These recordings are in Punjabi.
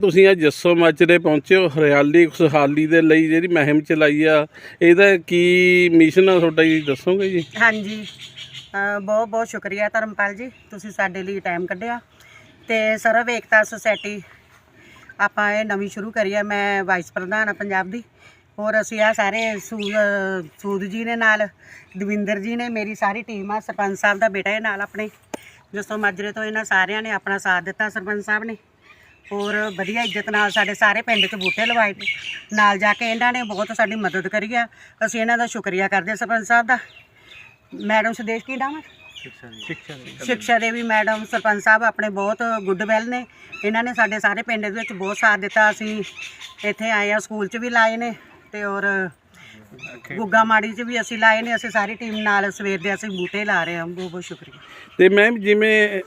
ਤੁਸੀਂ ਅੱਜ ਜੱਸੋ ਮਾਜਰੇ ਪਹੁੰਚੇ ਹੋ, ਹਰਿਆਲੀ, ਖੁਸ਼ਹਾਲੀ ਦੇ ਲਈ ਜਿਹੜੀ ਮੁਹਿੰਮ ਚਲਾਈ ਆ, ਇਹਦਾ ਕੀ ਮਿਸ਼ਨ ਆ ਤੁਹਾਡਾ ਜੀ, ਦੱਸੋਗੇ ਜੀ? ਹਾਂਜੀ ਬਹੁਤ ਬਹੁਤ ਸ਼ੁਕਰੀਆ ਧਰਮਪਾਲ ਜੀ, ਤੁਸੀਂ ਸਾਡੇ ਲਈ ਟਾਈਮ ਕੱਢਿਆ। ਤੇ ਸਰਵ ਏਕਤਾ ਸੁਸਾਇਟੀ, ਆਪਾਂ ਇਹ ਨਵੀਂ ਸ਼ੁਰੂ ਕਰੀ ਹੈ ਮੈਂ ਵਾਈਸ ਪ੍ਰਧਾਨ ਆ ਪੰਜਾਬ ਦੀ। ਹੋਰ ਅਸੀਂ ਆ ਸਾਰੇ ਸੂ- ਸੂਦ ਜੀ ਨੇ ਨਾਲ, ਦਵਿੰਦਰ ਜੀ ਨੇ, ਮੇਰੀ ਸਾਰੀ ਟੀਮ ਆ, ਸਰਪੰਚ ਸਾਹਿਬ ਦਾ ਬੇਟਾ ਇਹ ਨਾਲ ਆਪਣੇ। ਜਸੋ ਮਾਜਰੇ ਤੋਂ ਇਹਨਾਂ ਸਾਰਿਆਂ ਨੇ ਆਪਣਾ ਸਾਥ ਦਿੱਤਾ, ਸਰਪੰਚ ਸਾਹਿਬ ਨੇ। ਹੋਰ ਵਧੀਆ ਇੱਜ਼ਤ ਨਾਲ ਸਾਡੇ ਸਾਰੇ ਪਿੰਡ 'ਚ ਬੂਟੇ ਲਵਾਏ ਨੇ। ਨਾਲ ਜਾ ਕੇ ਇਹਨਾਂ ਨੇ ਬਹੁਤ ਸਾਡੀ ਮਦਦ ਕਰੀ ਆ। ਅਸੀਂ ਇਹਨਾਂ ਦਾ ਸ਼ੁਕਰੀਆ ਕਰਦੇ ਹਾਂ ਸਰਪੰਚ ਸਾਹਿਬ ਦਾ। ਮੈਡਮ ਸੁਦੇਸ਼ ਕੀ ਨਾਮ ਹੈ ਸਿੱਖਿਆ ਦੇਵੀ ਮੈਡਮ ਸਰਪੰਚ ਸਾਹਿਬ ਆਪਣੇ ਬਹੁਤ ਗੁੱਡ ਵੈਲ ਨੇ। ਇਹਨਾਂ ਨੇ ਸਾਡੇ ਸਾਰੇ ਪਿੰਡ ਦੇ ਵਿੱਚ ਬਹੁਤ ਸਾਥ ਦਿੱਤਾ। ਅਸੀਂ ਇੱਥੇ ਆਏ ਆ ਸਕੂਲ 'ਚ ਵੀ ਲਾਏ ਨੇ ਤੇ ਔਰ ਗੁੱਗਾ ਮਾੜੀ 'ਚ ਵੀ ਅਸੀਂ ਲਾਏ ਨੇ ਅਸੀਂ ਸਾਰੀ ਟੀਮ ਨਾਲ ਸਵੇਰ ਦੇ ਅਸੀਂ ਬੂਟੇ ਲਾ ਰਹੇ ਹਾਂ ਬਹੁਤ ਬਹੁਤ ਸ਼ੁਕਰੀਆ। ਤੇ ਮੈਮ ਜਿਵੇਂ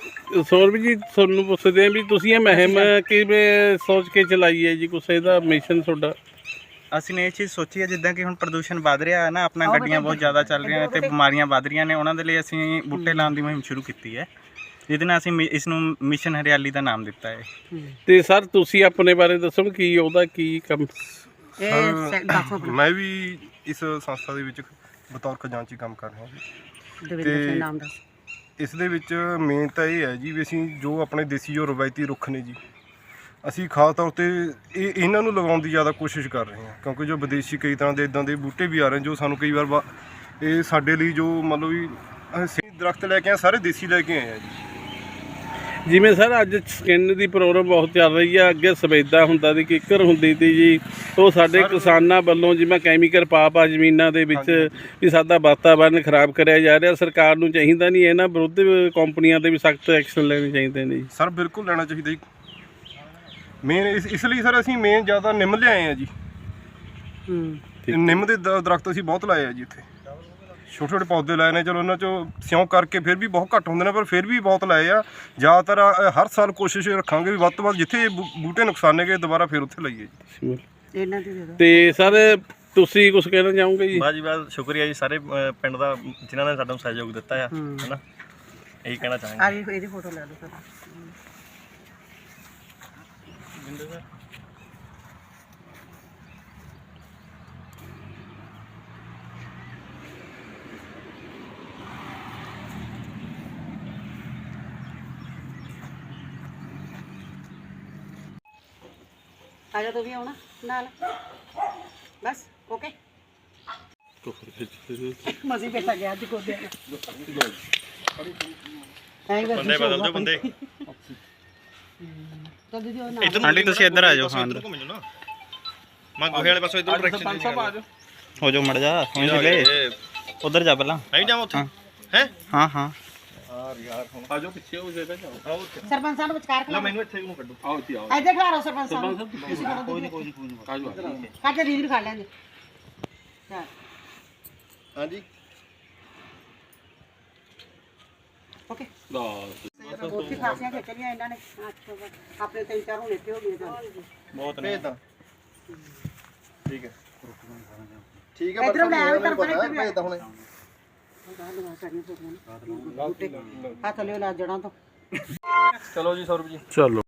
ਸੌਰਵ ਜੀ ਤੁਹਾਨੂੰ ਪੁੱਛਦੇ ਆ ਵੀ ਤੁਸੀਂ ਇਹ ਮੁਹਿੰਮ ਕਿਵੇਂ ਸੋਚ ਕੇ ਚਲਾਈ ਹੈ ਜੀ? ਕੁਛ ਇਹਦਾ ਮਿਸ਼ਨ ਤੁਹਾਡਾ? ਅਸੀਂ ਨੇ ਇਹ ਚੀਜ਼ ਸੋਚੀ ਹੈ ਜਿੱਦਾਂ ਕਿ ਹੁਣ ਪ੍ਰਦੂਸ਼ਣ ਵੱਧ ਰਿਹਾ ਹੈ ਨਾ ਆਪਣਾ ਗੱਡੀਆਂ ਬਹੁਤ ਜ਼ਿਆਦਾ ਚੱਲ ਰਹੀਆਂ ਨੇ ਤੇ ਬਿਮਾਰੀਆਂ ਵੱਧ ਰਹੀਆਂ ਨੇ ਉਹਨਾਂ ਦੇ ਲਈ ਅਸੀਂ ਬੂਟੇ ਲਾਉਣ ਦੀ ਮੁਹਿੰਮ ਸ਼ੁਰੂ ਕੀਤੀ ਹੈ। ਜਿਹਦੇ ਨਾਲ ਅਸੀਂ ਮਿ- ਇਸ ਨੂੰ ਮਿਸ਼ਨ ਹਰਿਆਲੀ ਦਾ ਨਾਮ ਦਿੱਤਾ ਹੈ। ਤੇ ਸਰ ਤੁਸੀਂ ਆਪਣੇ ਬਾਰੇ ਦੱਸੋ ਕੀ ਉਹਦਾ ਕੀ ਕੰਮ ਇਹ ਸੈ- ਦੱਸੋ ਆਪਣਾ। ਮੈਂ ਵੀ ਇਸ ਸੰਸਥਾ ਦੇ ਵਿੱਚ ਬਤੌਰ ਖਜ਼ਾਨਚੀ ਕੰਮ ਕਰ ਰਿਹਾ ਜੀ। ਦਵਿੰਦਰ ਸਿੰਘ ਤੇ- ਨਾਮ ਦੱਸ। ਇਸ ਦੇ ਵਿੱਚ ਮੇਨ ਤਾਂ ਇਹ ਹੈ ਜੀ ਵੀ ਅਸੀਂ ਜੋ ਆਪਣੇ ਦੇਸੀ ਜੋ ਰਵਾਇਤੀ ਰੁੱਖ ਨੇ ਜੀ ਅਸੀਂ ਖਾਸ ਤੌਰ ਤੇ ਇਹ ਇਹਨਾਂ ਨੂੰ ਲਗਾਉਣ ਦੀ ਜ਼ਿਆਦਾ ਕੋਸ਼ਿਸ਼ ਕਰ ਰਹੇ ਹਾਂ। ਕਿਉਂਕਿ ਜੋ ਵਿਦੇਸ਼ੀ ਕਈ ਤਰ੍ਹਾਂ ਦੇ ਇਦਾਂ ਦੇ ਬੂਟੇ ਵੀ ਆ ਰਹੇ ਨੇ ਜੋ ਸਾਨੂੰ ਕਈ ਵਾਰ ਵਾ- ਇਹ ਸਾਡੇ ਲਈ ਜੋ ਮਤਲਬ ਵੀ ਅਸੀਂ ਦਰਖਤ ਲੈ ਕੇ ਆਏ ਸਾਰੇ ਦੇਸੀ ਲੈ ਕੇ ਆਏ ਆ ਜੀ। ਜਿਵੇਂ ਸਰ ਅੱਜ ਸਕਿਨ ਦੀ ਪ੍ਰੋਬਲਮ ਬਹੁਤ ਚੱਲ ਰਹੀ ਆ। ਅੱਗੇ ਸਵੇਦਾ ਹੁੰਦਾ ਸੀ ਕਿੱਕਰ ਹੁੰਦੀ ਸੀ ਜੀ। ਉਹ ਸਾਡੇ ਕਿਸਾਨਾਂ ਵੱਲੋਂ ਜਿਵੇਂ ਕੈਮੀਕਲ ਪਾ ਪਾ ਜ਼ਮੀਨਾਂ ਦੇ ਵਿੱਚ ਵੀ ਸਾਡਾ ਵਾਤਾਵਰਨ ਖਰਾਬ ਕਰਿਆ ਜਾ ਰਿਹਾ। ਸਰਕਾਰ ਨੂੰ ਚਾਹੀਦਾ ਨਹੀਂ ਇਹਨਾਂ ਵਿਰੁੱਧ ਕੰਪਨੀਆਂ ਤੇ ਵੀ ਸਖਤ ਐਕਸ਼ਨ ਲੈਣੇ ਚਾਹੀਦੇ ਨੇ ਜੀ। ਸਰ ਬਿਲਕੁਲ ਲੈਣਾ ਚਾਹੀਦਾ ਜੀ। ਮੇਨ ਇਸ ਲਈ ਸਰ ਅਸੀਂ ਮੇਨ ਜ਼ਿਆਦਾ ਨਿੰਮ ਲਿਆਏ ਆ ਜੀ। ਹੂੰ। ਤੇ ਨਿੰਮ ਦੇ ਦ- ਦਰਖਤ ਅਸੀਂ ਬਹੁਤ ਲਾਏ ਆ ਜੀ ਇੱਥੇ। ਛੋਟੇ ਛੋਟੇ ਪੌਦੇ ਲਾਏ ਨੇ ਚਲੋ ਉਹਨਾਂ ਚੋਂ ਸਿਉਂ ਕਰਕੇ ਫਿਰ ਵੀ ਬਹੁਤ ਘੱਟ ਹੁੰਦੇ ਨੇ ਪਰ ਫਿਰ ਵੀ ਬਹੁਤ ਲਾਏ ਆ। ਜ਼ਿਆਦਾਤਰ ਅ, ਹਰ ਸਾਲ ਕੋਸ਼ਿਸ਼ ਰੱਖਾਂਗੇ ਵੀ ਵੱਧ ਤੋਂ ਵੱਧ ਜਿੱਥੇ ਬੂ- ਬੂਟੇ ਨੁਕਸਾਨੇ ਗਏ ਦੁਬਾਰਾ ਫਿਰ ਉੱਥੇ ਲਾਈਏ ਜੀ। ਇਹਨਾਂ ਦੀ ਦੇ ਦਿਓ। ਤੇ ਸਰ ਤੁਸੀਂ ਕੁਝ ਕਹਿਣਾ ਚਾਹੋਗੇ ਜੀ? ਬਾਜੀ ਬਾਤ ਸ਼ੁਕਰੀਆ ਜੀ ਸਾਰੇ ਅਹ, ਪਿੰਡ ਦਾ ਜਿਨ੍ਹਾਂ ਨੇ ਸਾਡਾ ਸਹਿਯੋਗ ਦਿੱਤਾ ਆ ਹੂੰ। ਹੈਨਾ? ਇਹੀ ਕਹਿਣਾ ਚਾਹਾਂਗੇ। ਆ ਜੀ ਇਹਦੀ ਫੋਟੋ ਲੈ ਲਓ ਸਰ? ਆ ਜਾ ਤੂੰ ਵੀ ਆਉਣਾ ਨਾਲ। ਬਸ ਓਕੇ ਮਜ਼ੀ ਬੈਠਾ ਗਿਆ ਅੱਜ ਕੋਦੇ ਆਈ ਬੰਦੇ ਬਦਲ ਦਿਓ ਬੰਦੇ। ਤਾਂ ਦੀਦੀ ਉਹ ਨਾਲ। ਆਂਟੀ ਤੁਸੀਂ ਇੱਧਰ ਆ ਜਾਓ ਹਾਂ ਅੰਦਰ ਘੁੰਮ ਜਾਓ ਨਾ। ਮੈਂ ਗੋਹੇ ਵਾਲੇ ਪਾਸੋਂ ਇਧਰ ਡਾਇਰੈਕਸ਼ਨ ਦੇ ਹੋ ਜਾਓ ਮੜ ਜਾ ਹੋ ਲੈ ਉਧਰ ਜਾ ਪਹਿਲਾਂ। ਨਹੀਂ ਜਾਵਾਂ ਉੱਥੇ। ਹੈ? ਹਾਂ ਹਾਂ। ਸਰਪੰਚ ਸਾਹਿਬ ਨੂੰ ਵਿਚਕਾਰ ਖਲਾ ਮੈਨੂੰ ਇੱਥੇ ਨੂੰ ਕੱਢੋ ਆਓ ਜੀ ਆਓ ਇੱਧਰ ਖਲਾ ਰੋ ਸਰਪੰਚ ਸਾਹਿਬ ਨੂੰ। ਤੁਸੀਂ ਕਰੋ ਕੋਈ ਨਹੀਂ ਕੋਈ ਨਹੀਂ ਕੱਟ ਦੀਦੀ ਨੂੰ ਖਾ ਲੈਂਦੇ ਹਾਂ ਹਾਂਜੀ ਓਕੇ ਉੱਥੇ ਖਾਸੀਆਂ ਖੇਚਣੀਆਂ ਇਹਨਾਂ ਨੇ ਆਪਣੇ ਤਿੰਨ ਚਾਰ ਹੁਣ ਇੱਥੇ ਹੋ ਗਏ ਤਾਂ ਬਹੁਤ ਨੇ ਠੀਕ ਹੈ ਠੀਕ ਇਧਰੋਂ ਲੈ ਆਓ ਤਾਂ ਪਰੇ ਭੇਜਦਾ ਹੁਣੇ ਹੱਥ ਲਿਓ ਲਾ ਜੜਾਂ ਤੋਂ। ਚਲੋ ਜੀ ਸੌਰਵ ਜੀ। ਚਲੋ